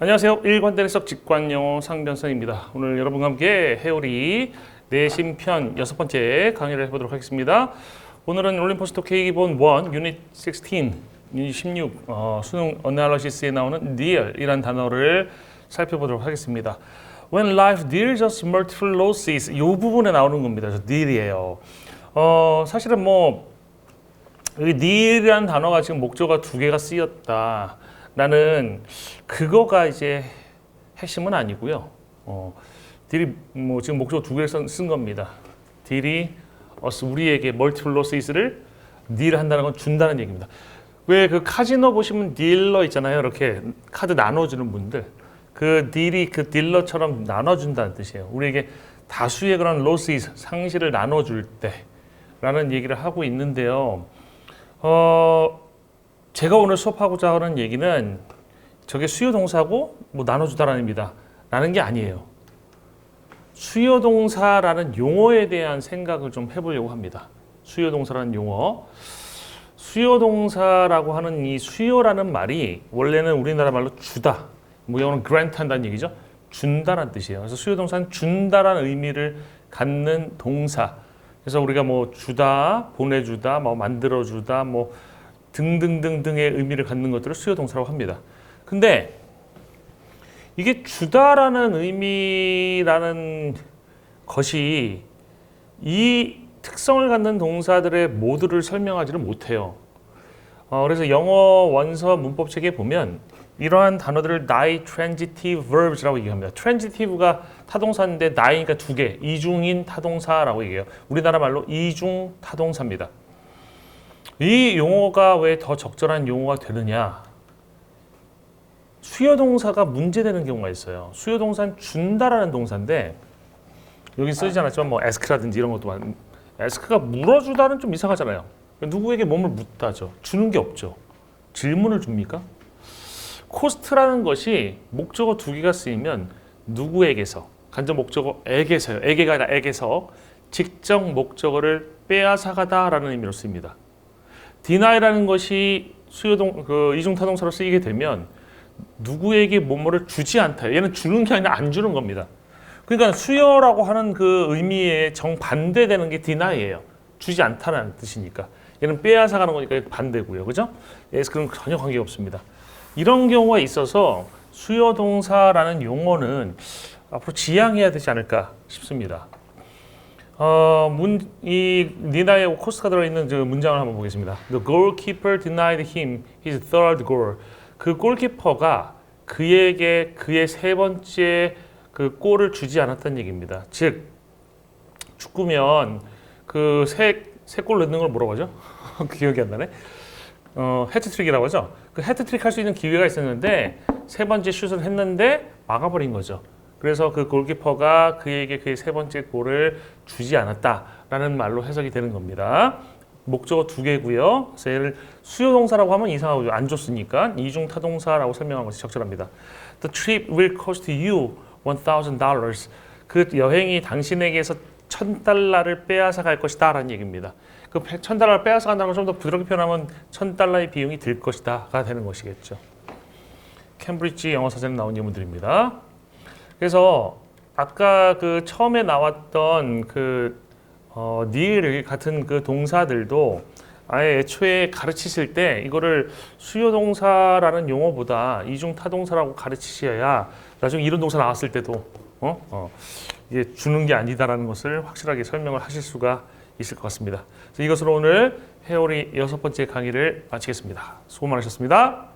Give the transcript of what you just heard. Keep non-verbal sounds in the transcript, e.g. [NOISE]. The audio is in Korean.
안녕하세요. 일관대리석 직관영어 상변선입니다. 오늘 여러분과 함께 해오리 내심편 여섯 번째 강의를 해보도록 하겠습니다. 오늘은 올림포스터 K기본 1 유닛 16, 유닛 16 어, 수능 어나리시스에 나오는 near이란 단어를 살펴보도록 하겠습니다. When life deals us multiple losses 이 부분에 나오는 겁니다. 그래서 near이에요. 어, 사실은 뭐 여기 near이라는 단어가 지금 목조가 두 개가 쓰였다. 나는 그거가 이제 핵심은 아니고요. 어, 딜이 뭐 지금 목조 두 개를 쓴, 쓴 겁니다. 딜이 어스 우리에게 멀티플 로스이스를 딜 한다는 건 준다는 얘기입니다. 왜 그 카지노 보시면 딜러 있잖아요. 이렇게 카드 나눠주는 분들. 그 딜이 그 딜러처럼 나눠준다는 뜻이에요. 우리에게 다수의 그런 로스이스 상실을 나눠줄 때라는 얘기를 하고 있는데요. 어, 제가 오늘 수업하고자 하는 얘기는 저게 수요 동사고 뭐 나눠주다라는 입니다. 라는 게 아니에요. 수요 동사라는 용어에 대한 생각을 좀 해보려고 합니다. 수요 동사라는 용어. 수요 동사라고 하는 이 수요라는 말이 원래는 우리나라 말로 주다. 뭐 영어는 grant 한다는 얘기죠. 준다라는 뜻이에요. 그래서 수요 동사는 준다라는 의미를 갖는 동사. 그래서 우리가 뭐 주다, 보내주다, 뭐 만들어주다, 뭐 등등등등의 의미를 갖는 것들을 수요 동사라고 합니다. 근데 이게 주다라는 의미라는 것이 이 특성을 갖는 동사들의 모두를 설명하지를 못해요. 어, 그래서 영어 원서 문법 책에 보면 이러한 단어들을 die transitive verbs라고 얘기합니다. transitive가 타동사인데 die니까 두 개, 이중인 타동사라고 얘기해요. 우리나라 말로 이중 타동사입니다. 이 용어가 왜 더 적절한 용어가 되느냐? 수요 동사가 문제되는 경우가 있어요. 수요 동사는 준다라는 동사인데 여기 쓰지 않았지만 뭐 ask라든지 이런 것도 많. ask가 물어주다는 좀 이상하잖아요. 누구에게 몸을 묻다죠. 주는 게 없죠. 질문을 줍니까? 코스트라는 것이 목적어 두 개가 쓰이면 누구에게서 간접 목적어에게서요. 에게가 아니라 에게서 직접 목적어를 빼앗아가다라는 의미로 쓰입니다. Deni라는 것이 수요동 그 이중타동사로 쓰이게 되면 누구에게 뭐뭐를 주지 않다. 얘는 주는 게 아니라 안 주는 겁니다. 그러니까 수요라고 하는 그 의미에 정반대되는 게 deni예요. 주지 않다는 뜻이니까. 얘는 빼앗아 가는 거니까 반대고요. 그죠? 그래서 그런 전혀 관계가 없습니다. 이런 경우가 있어서 수요 동사라는 용어는 앞으로 지양해야 되지 않을까 싶습니다. 어, 문, 이 니나의 코스가 들어있는 저 문장을 한번 보겠습니다. The goalkeeper denied him his third goal. 그 골키퍼가 그에게 그의 세 번째 그 골을 주지 않았다는 얘기입니다. 즉 축구면 그세세 골 넣는 걸 뭐라고 하죠? [LAUGHS] 기억이 안 나네. 어, 헤트트릭이라고 하죠. 그 헤트트릭 할 수 있는 기회가 있었는데 세 번째 슛을 했는데 막아버린 거죠. 그래서 그 골키퍼가 그에게 그의 세 번째 골을 주지 않았다라는 말로 해석이 되는 겁니다. 목적어 두 개고요. 얘를 수요 동사라고 하면 이상하고 안 줬으니까 이중 타동사라고 설명한 것이 적절합니다. The trip will cost you $1,000. 그 여행이 당신에게서 천 달러를 빼앗아 갈 것이다 라는 얘기입니다. 그 천 달러를 빼앗아 간다는 걸 좀 더 부드럽게 표현하면 천 달러의 비용이 들 것이다 가 되는 것이겠죠. 캠브리지 영어 사전에 나온 예문들입니다. 그래서 아까 그 처음에 나왔던 그 어, 닐 같은 그 동사들도 아예 애초에 가르치실 때 이거를 수요 동사라는 용어보다 이중 타동사라고 가르치셔야 나중에 이런 동사 나왔을 때도 어? 어, 이게 주는 게 아니다라는 것을 확실하게 설명을 하실 수가 있을 것 같습니다. 그래서 이것으로 오늘 해오리 여섯 번째 강의를 마치겠습니다. 수고 많으셨습니다.